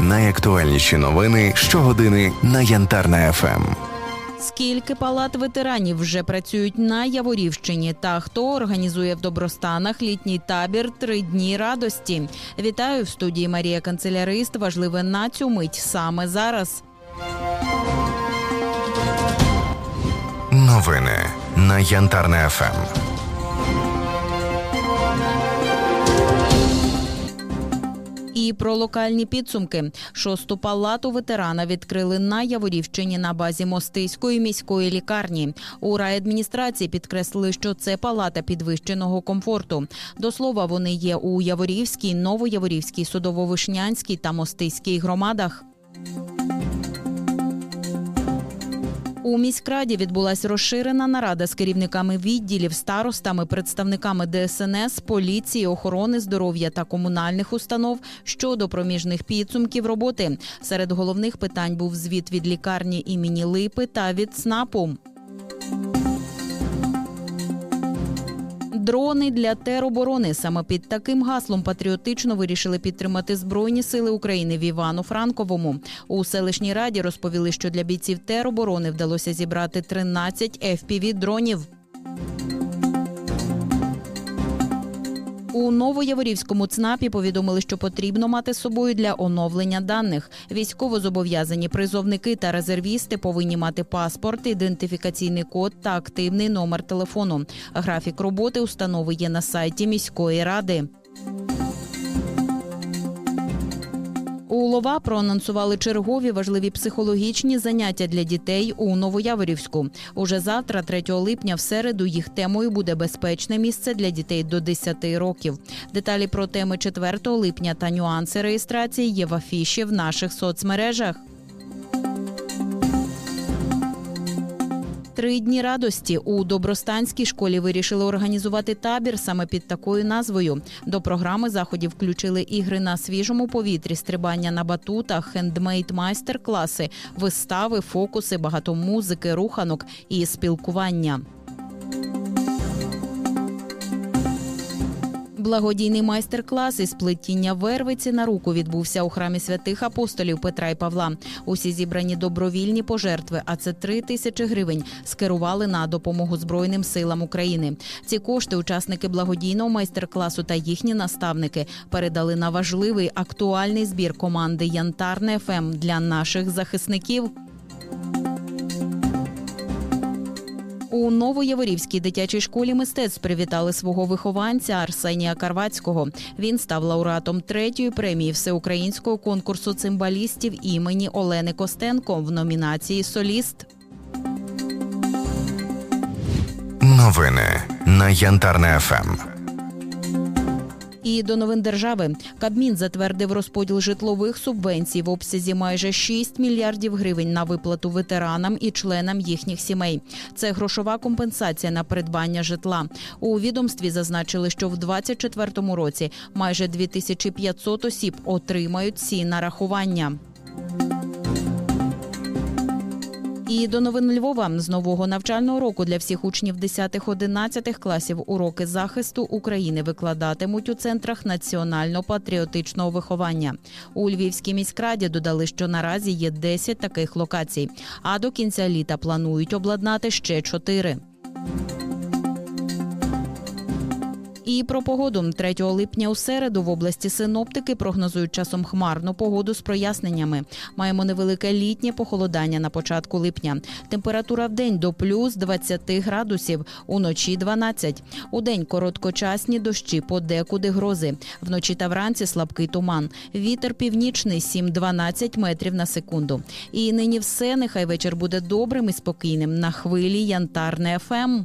Найактуальніші новини щогодини на Янтарна ФМ. Скільки палат ветеранів вже працюють на Яворівщині та хто організує в добростанах літній табір три дні радості? Вітаю в студії Марія Канцелярист. Важливе на цю мить саме зараз. Новини на Янтарна ФМ. Про локальні підсумки. Шосту палату ветерана відкрили на Яворівщині на базі Мостиської міської лікарні. У райадміністрації підкреслили, що це палата підвищеного комфорту. До слова, вони є у Яворівській, Новояворівській, Судово-Вишнянській та Мостиській громадах. У міськраді відбулася розширена нарада з керівниками відділів, старостами, представниками ДСНС, поліції, охорони здоров'я та комунальних установ щодо проміжних підсумків роботи. Серед головних питань був звіт від лікарні імені Липи та від СНАПу. Дрони для тероборони саме під таким гаслом патріотично вирішили підтримати збройні сили України в Івано-Франковому. У селищній раді розповіли, що для бійців тероборони вдалося зібрати 13 fpv дронів. У Новояворівському ЦНАПі повідомили, що потрібно мати з собою для оновлення даних. Військовозобов'язані призовники та резервісти повинні мати паспорт, ідентифікаційний код та активний номер телефону. Графік роботи установи є на сайті міської ради. У Лова проанонсували чергові важливі психологічні заняття для дітей у Новояворівську. Уже завтра, 3 липня, в середу, їх темою буде безпечне місце для дітей до 10 років. Деталі про теми 4 липня та нюанси реєстрації є в афіші в наших соцмережах. Три дні радості у Добростанській школі вирішили організувати табір саме під такою назвою. До програми заходів включили ігри на свіжому повітрі, стрибання на батутах, хендмейд майстер-класи, вистави, фокуси, багато музики, руханок і спілкування. Благодійний майстер-клас із плетіння вервиці на руку відбувся у храмі святих апостолів Петра і Павла. Усі зібрані добровільні пожертви, а це три тисячі гривень, скерували на допомогу Збройним силам України. Ці кошти учасники благодійного майстер-класу та їхні наставники передали на важливий актуальний збір команди Янтарне ФМ для наших захисників. У Новояворівській дитячій школі мистецтв привітали свого вихованця Арсенія Карвацького. Він став лауреатом третьої премії всеукраїнського конкурсу цимбалістів імені Олени Костенко в номінації Соліст. Новини на Янтарне ФМ. І до новин держави Кабмін затвердив розподіл житлових субвенцій в обсязі майже 6 мільярдів гривень на виплату ветеранам і членам їхніх сімей. Це грошова компенсація на придбання житла. У відомстві зазначили, що в 2024 році майже 2500 осіб отримають ці нарахування. І до новин Львова з нового навчального року для всіх учнів 10-11 класів уроки захисту України викладатимуть у центрах національно-патріотичного виховання. У Львівській міськраді додали, що наразі є 10 таких локацій, а до кінця літа планують обладнати ще 4. І про погоду 3 липня у середу в області синоптики прогнозують часом хмарну погоду з проясненнями. Маємо невелике літнє похолодання на початку липня. Температура в день до плюс 20 градусів, уночі 12. У день короткочасні дощі, подекуди грози. Вночі та вранці слабкий туман. Вітер північний 7-12 метрів на секунду. І нині все. Нехай вечір буде добрим і спокійним. На хвилі Янтарне. ФМ.